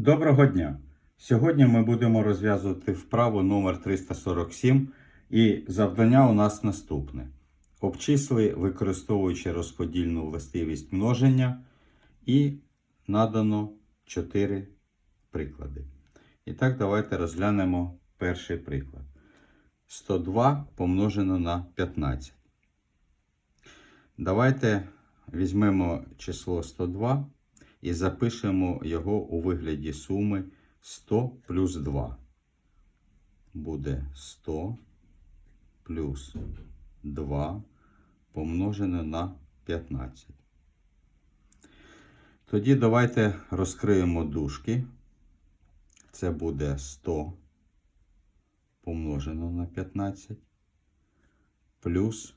Доброго дня! Сьогодні ми будемо розв'язувати вправу номер 347 і завдання у нас наступне. Обчисли, використовуючи розподільну властивість множення, і надано 4 приклади. І так, давайте розглянемо перший приклад. 102 помножено на 15. Давайте візьмемо число 102 і запишемо його у вигляді суми 100 плюс 2. Буде 100 плюс 2 помножене на 15. Тоді давайте розкриємо дужки. Це буде 100 помножено на 15 плюс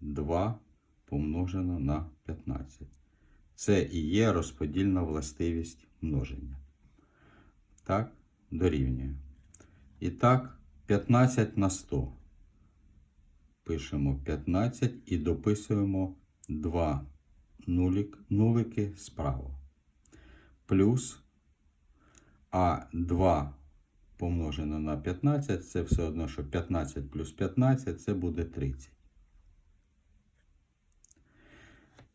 2 помножено на 15. Це і є розподільна властивість множення. Так, дорівнює. І так, 15 на 100. Пишемо 15 і дописуємо 2 нулік, нулики справа. Плюс а 2 помножено на 15, це все одно, що 15 плюс 15, це буде 30.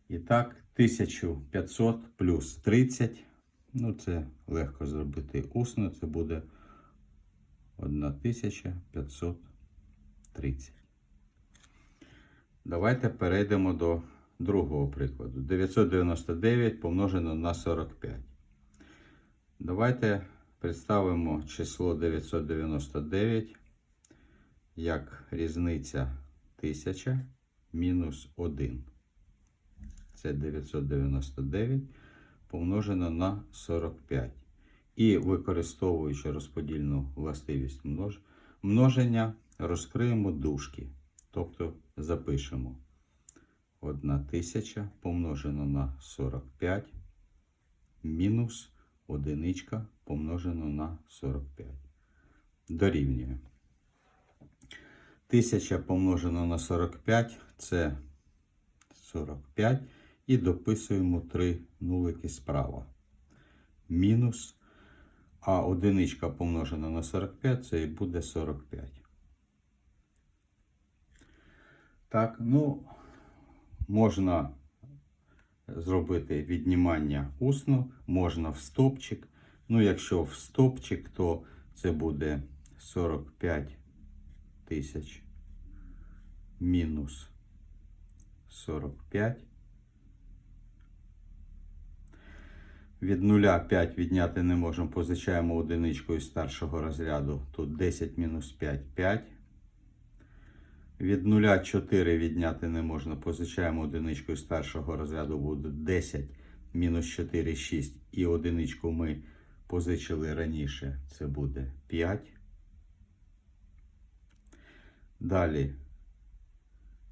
І так, 1500 плюс 30. Ну, це легко зробити усно. Це буде 1530. Давайте перейдемо до другого прикладу. 999 помножено на 45. Давайте представимо число 999 як різниця 1000 мінус 1 це 999 помножено на 45. І використовуючи розподільну властивість множ... множення, розкриємо дужки. Тобто запишемо 1000 помножено на 45 мінус одиничка помножено на 45. Дорівнює. 1000 помножено на 45 це 45. І дописуємо 3 нулики справа. Мінус. А одиничка помножена на 45, це і буде 45. Так, ну, можна зробити віднімання усно, можна в стопчик. Ну, якщо в стопчик, то це буде 45 тисяч мінус 45. Від 0 5 відняти не можемо, позичаємо одиничку із старшого розряду. Тут 10 мінус 5 5. Від 0 4 відняти не можна, позичаємо одиничку із старшого розряду, буде 10 мінус 4 6. І одиничку ми позичили раніше, це буде 5. Далі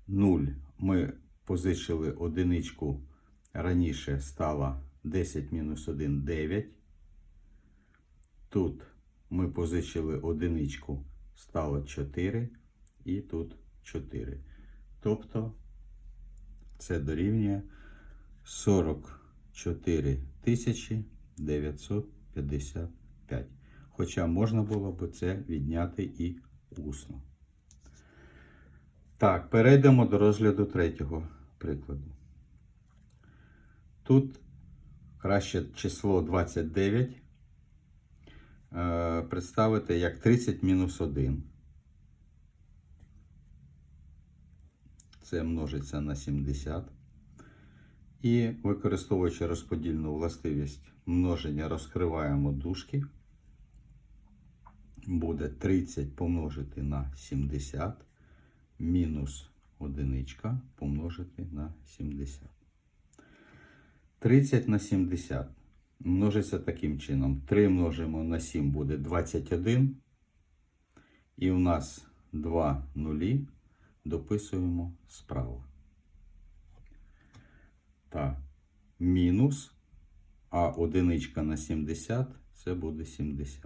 0 ми позичили одиничку раніше стала 10 мінус 1 9. Тут ми позичили одиничку, стало 4, і тут 4. Тобто це дорівнює 44 тисячі 955. Хоча можна було б це відняти і усно. Так, перейдемо до розгляду третього прикладу. Тут краще число 29 е, представити як 30 мінус 1. Це множиться на 70. І використовуючи розподільну властивість множення, розкриваємо дужки. Буде 30 помножити на 70 мінус одиничка помножити на 70. 30 на 70 множиться таким чином. 3 множимо на 7 буде 21. І у нас 2 нулі дописуємо справа. Так, мінус, а одиничка на 70 це буде 70.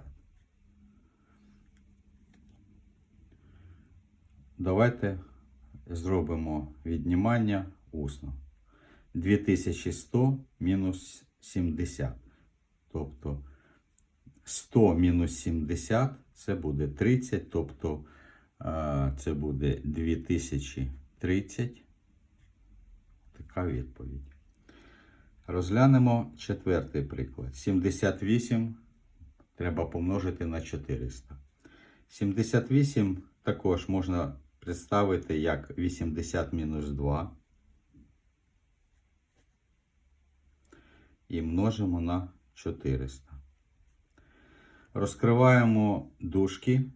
Давайте зробимо віднімання усно. 2100 мінус 70. Тобто 100 мінус 70 це буде 30, тобто е, це буде 2030. Така відповідь. Розглянемо четвертий приклад. 78 треба помножити на 400. 78 також можна представити як 80 мінус 2. І множимо на 400. Розкриваємо дужки,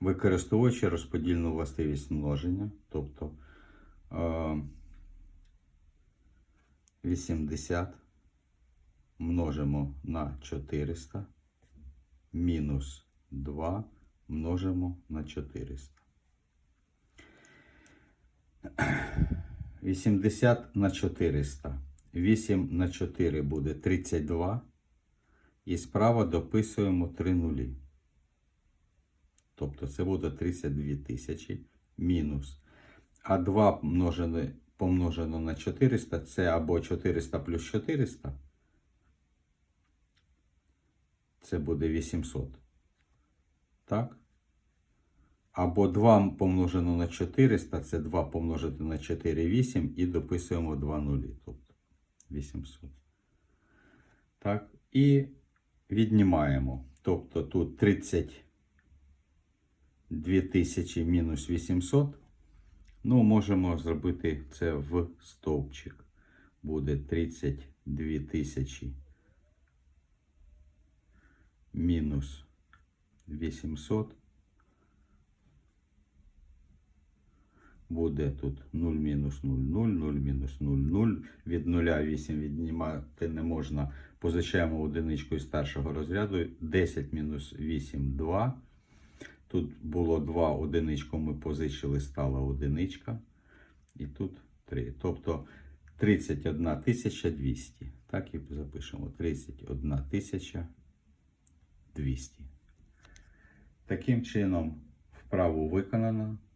використовуючи розподільну властивість множення. Тобто е, 80 множимо на 400 мінус 2 множимо на 400. 80 на 400. 8 на 4 буде 32. І справа дописуємо 3 нулі. Тобто це буде 32 тисячі мінус. А 2 множене, помножено на 400 це або 400 плюс 400. Це буде 800. Так? Або 2 помножено на 400, це 2 помножити на 4, 8 і дописуємо 2 нулі. Тобто 800. Так, і віднімаємо. Тобто тут 32 тисячі мінус 800. Ну, можемо зробити це в стовпчик. Буде 32 тисячі мінус 800. Буде тут 0 мінус 0, 0, 0 мінус 0, 0. Від 0 8 віднімати не можна. Позичаємо одиничку із старшого розряду. 10 мінус 8 2. Тут було 2 одиничку, ми позичили, стала одиничка. І тут 3. Тобто 31 200. Так і запишемо. 31 200. Таким чином, вправу виконано.